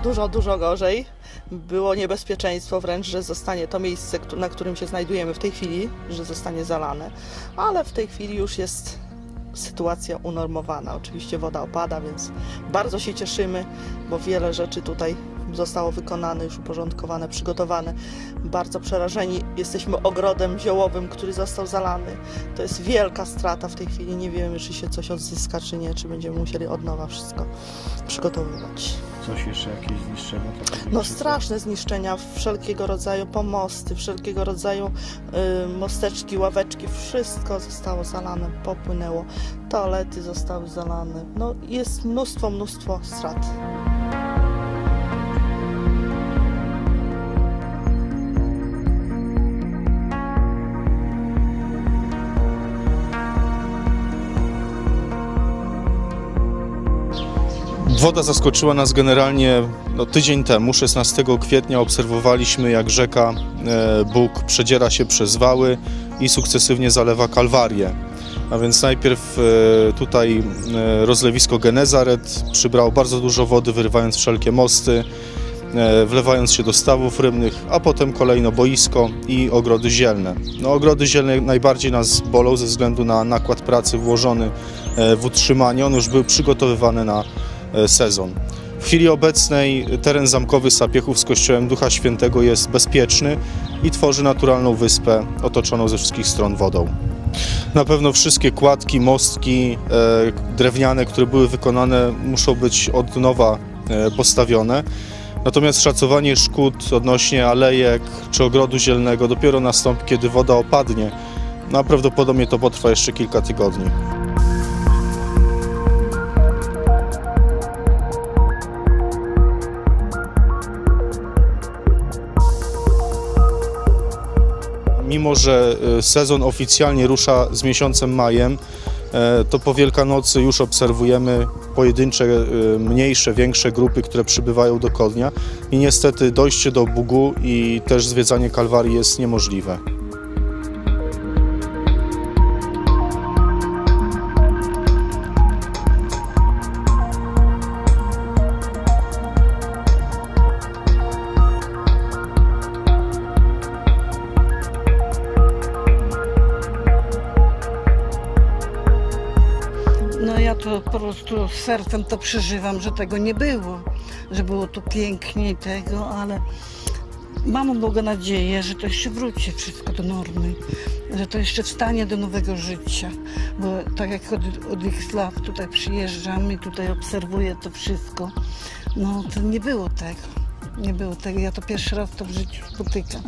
dużo, dużo gorzej. Było niebezpieczeństwo wręcz, że zostanie to miejsce, na którym się znajdujemy w tej chwili, że zostanie zalane, ale w tej chwili już jest sytuacja unormowana. Oczywiście woda opada, więc bardzo się cieszymy, bo wiele rzeczy tutaj zostało wykonane, już uporządkowane, przygotowane. Bardzo przerażeni jesteśmy ogrodem ziołowym, który został zalany. To jest wielka strata w tej chwili. Nie wiemy, czy się coś odzyska, czy nie, czy będziemy musieli od nowa wszystko przygotowywać. Coś jeszcze, jakieś zniszczenia? No straszne zniszczenia, wszelkiego rodzaju pomosty, wszelkiego rodzaju y, mosteczki, ławeczki, wszystko zostało zalane, popłynęło. Toalety zostały zalane. No jest mnóstwo, mnóstwo strat. Woda zaskoczyła nas generalnie no, tydzień temu, 16 kwietnia. Obserwowaliśmy, jak rzeka e, Bóg przedziera się przez wały i sukcesywnie zalewa Kalwarię. A więc najpierw e, tutaj e, rozlewisko Genezaret przybrało bardzo dużo wody, wyrywając wszelkie mosty, wlewając się do stawów rybnych, a potem kolejno boisko i ogrody zielne. No, ogrody zielne najbardziej nas bolą ze względu na nakład pracy włożony w utrzymanie. On już był przygotowywany na sezon. W chwili obecnej teren zamkowy Sapiechów z Kościołem Ducha Świętego jest bezpieczny i tworzy naturalną wyspę otoczoną ze wszystkich stron wodą. Na pewno wszystkie kładki, mostki e, drewniane, które były wykonane, muszą być od nowa e, postawione. Natomiast szacowanie szkód odnośnie alejek czy ogrodu zielnego dopiero nastąpi, kiedy woda opadnie. No, a prawdopodobnie to potrwa jeszcze kilka tygodni. Mimo, że e, sezon oficjalnie rusza z miesiącem majem, e, to po Wielkanocy już obserwujemy pojedyncze, e, mniejsze, większe grupy, które przybywają do Kodnia i niestety dojście do Bugu i też zwiedzanie Kalwarii jest niemożliwe. To po prostu sercem to przeżywam, że tego nie było, że było tu pięknie i tego, ale mam Boga nadzieję, że to jeszcze wróci wszystko do normy, że to jeszcze wstanie do nowego życia, bo tak jak od, od ich lat tutaj przyjeżdżam i tutaj obserwuję to wszystko, no to nie było tego, nie było tego, ja to pierwszy raz to w życiu spotykam.